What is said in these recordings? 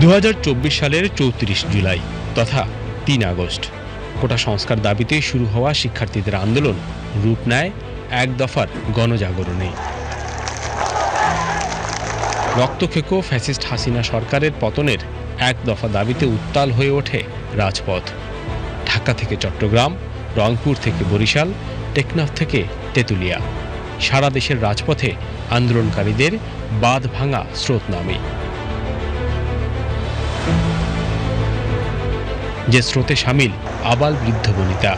দু হাজার চব্বিশ সালের চৌত্রিশ জুলাই তথা তিন আগস্ট। কোটা সংস্কার দাবিতে শুরু হওয়া শিক্ষার্থীদের আন্দোলন রূপ নেয় এক দফার গণজাগরণে। রক্তক্ষেকো ফ্যাসিস্ট হাসিনা সরকারের পতনের এক দফা দাবিতে উত্তাল হয়ে ওঠে রাজপথ। ঢাকা থেকে চট্টগ্রাম, রংপুর থেকে বরিশাল, টেকনাফ থেকে তেঁতুলিয়া। সারা দেশের রাজপথে আন্দোলনকারীদের বাঁধ ভাঙা স্রোত নামে। যে স্রোতে সামিল আবাল বৃদ্ধ বনিতা,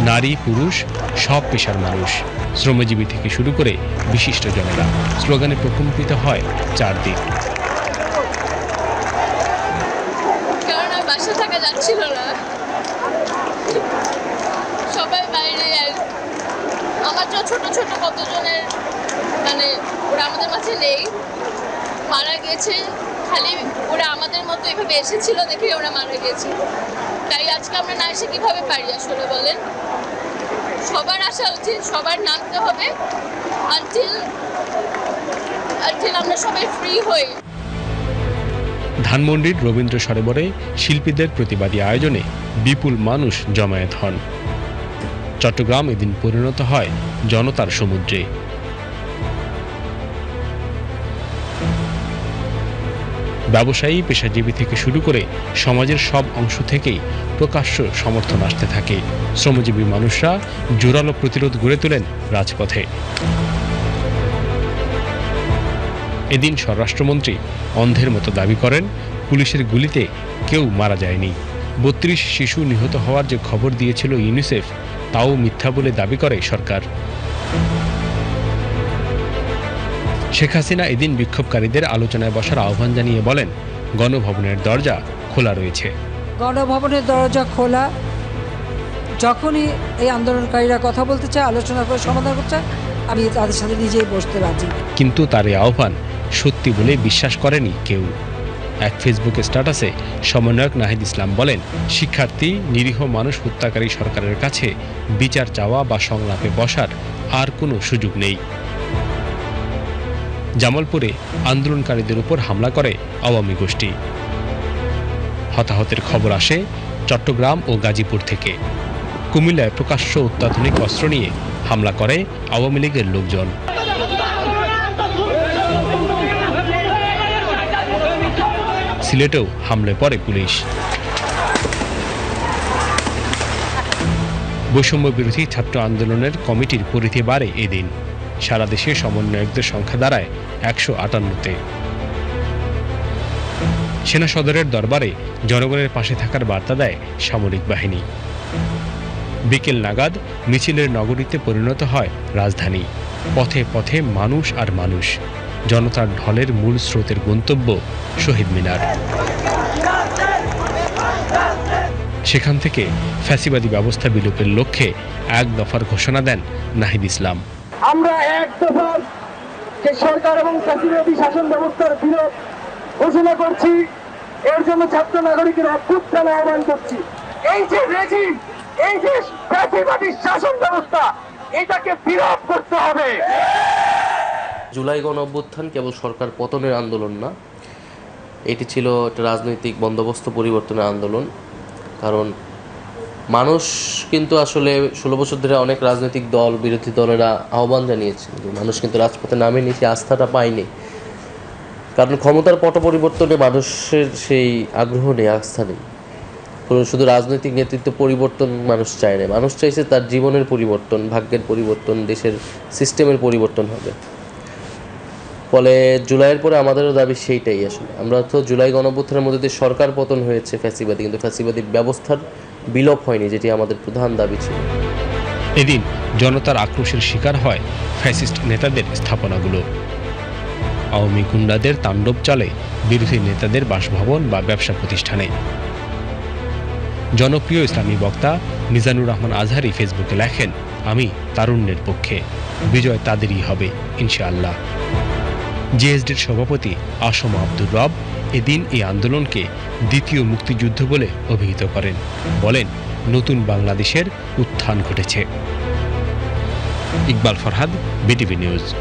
নারী, পুরুষ, সব পেশার মানুষ। শ্রমজীবী থেকে শুরু করে বিশিষ্ট জনেরা। স্লোগানে প্রকম্পিত হয় চারদিক যাচ্ছিল না। সবাই বাইরে ছোট ছোট মানে মারা গেছে খালি ওরা আমাদের মতো এভাবে এসেছিল দেখে ওরা মারা গেছে। তাই আজকে আমরা না এসে কীভাবে পারি আসলে বলেন? সবার আসা উচিত সবার নামতে হবে। আনটিল আমরা সবাই ফ্রি হই। ধানমন্ডির রবীন্দ্র সরোবরে শিল্পীদের প্রতিবাদী আয়োজনে বিপুল মানুষ জমায়েত হন। চট্টগ্রাম এদিন পরিণত হয় জনতার সমুদ্রে। ব্যবসায়ী, পেশাজীবী থেকে শুরু করে সমাজের সব অংশ থেকেই প্রকাশ্য সমর্থন আসতে থাকে। শ্রমজীবী মানুষরা জোরালো প্রতিরোধ গড়ে তোলেন রাজপথে। এদিন স্বরাষ্ট্রমন্ত্রী অন্ধের মতো দাবি করেন, পুলিশের গুলিতে কেউ মারা যায়নি। বত্রিশ শিশু নিহত হওয়ার যে খবর দিয়েছিল ইউনিসেফ, তাও মিথ্যা বলে দাবি করে সরকার। শেখ হাসিনা এদিন বিক্ষোভকারীদের আলোচনায় বসার আহ্বান জানিয়ে বলেন গণভবনের দরজা খোলা রয়েছে। গণভবনের দরজা খোলা। যখনই এই আন্দোলনকারীরা কথা বলতে চায় আলোচনা করে সমাধান করতে চায় আমি তাদের সাথে নিজেই বসতে রাজি। কিন্তু তার এই আহ্বান সত্যি বলে বিশ্বাস করেনি কেউ। এক ফেসবুক স্ট্যাটাসে সমন্বয়ক নাহিদ ইসলাম বলেন শিক্ষার্থী নিরীহ মানুষ হত্যাকারী সরকারের কাছে বিচার চাওয়া বা সংলাপে বসার আর কোনো সুযোগ নেই। জামালপুরে আন্দোলনকারীদের উপর হামলা করে আওয়ামী গোষ্ঠী। হতাহতের খবর আসে চট্টগ্রাম ও গাজীপুর থেকে। কুমিল্লায় প্রকাশ্য অত্যাধুনিক অস্ত্র নিয়ে হামলা করে আওয়ামী লীগের লোকজন। সিলেটেও হামলে পড়ে পুলিশ। বৈষম্য বিরোধী ছাত্র আন্দোলনের কমিটির পরিধি বাড়ে এদিন। সারা দেশে সমন্বয়কদের সংখ্যা দাঁড়ায় একশো আটান্নতে। সেনা সদরের দরবারে জনগণের পাশে থাকার বার্তা দেয় সামরিক বাহিনী। বিকেল নাগাদ মিছিলের নগরীতে পরিণত হয় রাজধানী। পথে পথে মানুষ আর মানুষ। জনতার ঢলের মূল স্রোতের গন্তব্য শহীদ মিনার। সেখান থেকে ফ্যাসিবাদী ব্যবস্থা বিলোপের লক্ষ্যে এক দফার ঘোষণা দেন নাহিদ ইসলাম। আমরা এক দফা যে সরকার এবং ফ্যাসিবাদী শাসন ব্যবস্থার বিরোধ ঘোষণা করছি, এর জন্য ছাত্র নাগরিকের অভ্যুত্থান আহ্বান করছি। এই যে রেজিম এই যে ফ্যাসিবাদী শাসন ব্যবস্থা, এটাকে বিরোধ করতে হবে। জুলাই গণ অভ্যুত্থান কেবল সরকার পতনের আন্দোলন না, এটি ছিল একটা রাজনৈতিক বন্দোবস্ত পরিবর্তনের আন্দোলন। কারণ মানুষ কিন্তু আসলে ষোলো বছর ধরে অনেক রাজনৈতিক দল, বিরোধী দলেরা আহ্বান জানিয়েছে মানুষ কিন্তু রাজপথে নামেনি সেই আস্থাটা পায়নি। কারণ ক্ষমতার পট পরিবর্তনে মানুষের সেই আগ্রহ নেই, আস্থা নেই। শুধু রাজনৈতিক নেতৃত্ব পরিবর্তন মানুষ চায় না, মানুষ চাইছে তার জীবনের পরিবর্তন, ভাগ্যের পরিবর্তন, দেশের সিস্টেমের পরিবর্তন হবে। ফলে জুলাইয়ের পরে আমাদেরও দাবি সেইটাই আসলে। আমরা তো জুলাই গণঅভ্যুত্থানের মধ্যে দিয়ে সরকার পতন হয়েছে ফ্যাসিবাদী, কিন্তু ফ্যাসিবাদী ব্যবস্থার বিলোপ হয়নি, যেটি আমাদের প্রধান দাবি ছিল। এদিন জনতার আক্রোশের শিকার হয় ফ্যাসিস্ট নেতাদের স্থাপনাগুলো। আওয়ামী গুন্ডাদের তাণ্ডব চলে বিরোধী নেতাদের বাসভবন বা ব্যবসা প্রতিষ্ঠানে। জনপ্রিয় ইসলামী বক্তা মিজানুর রহমান আজহারি ফেসবুকে লেখেন, আমি তারুণ্যের পক্ষে, বিজয় তাদেরই হবে, ইনশাআল্লাহ। জিএসডির সভাপতি আসম আব্দুর রব এদিন এই আন্দোলনকে দ্বিতীয় মুক্তিযুদ্ধ বলে অভিহিত করেন। বলেন, নতুন বাংলাদেশের উত্থান ঘটেছে। Iqbal Farhad, BTV news.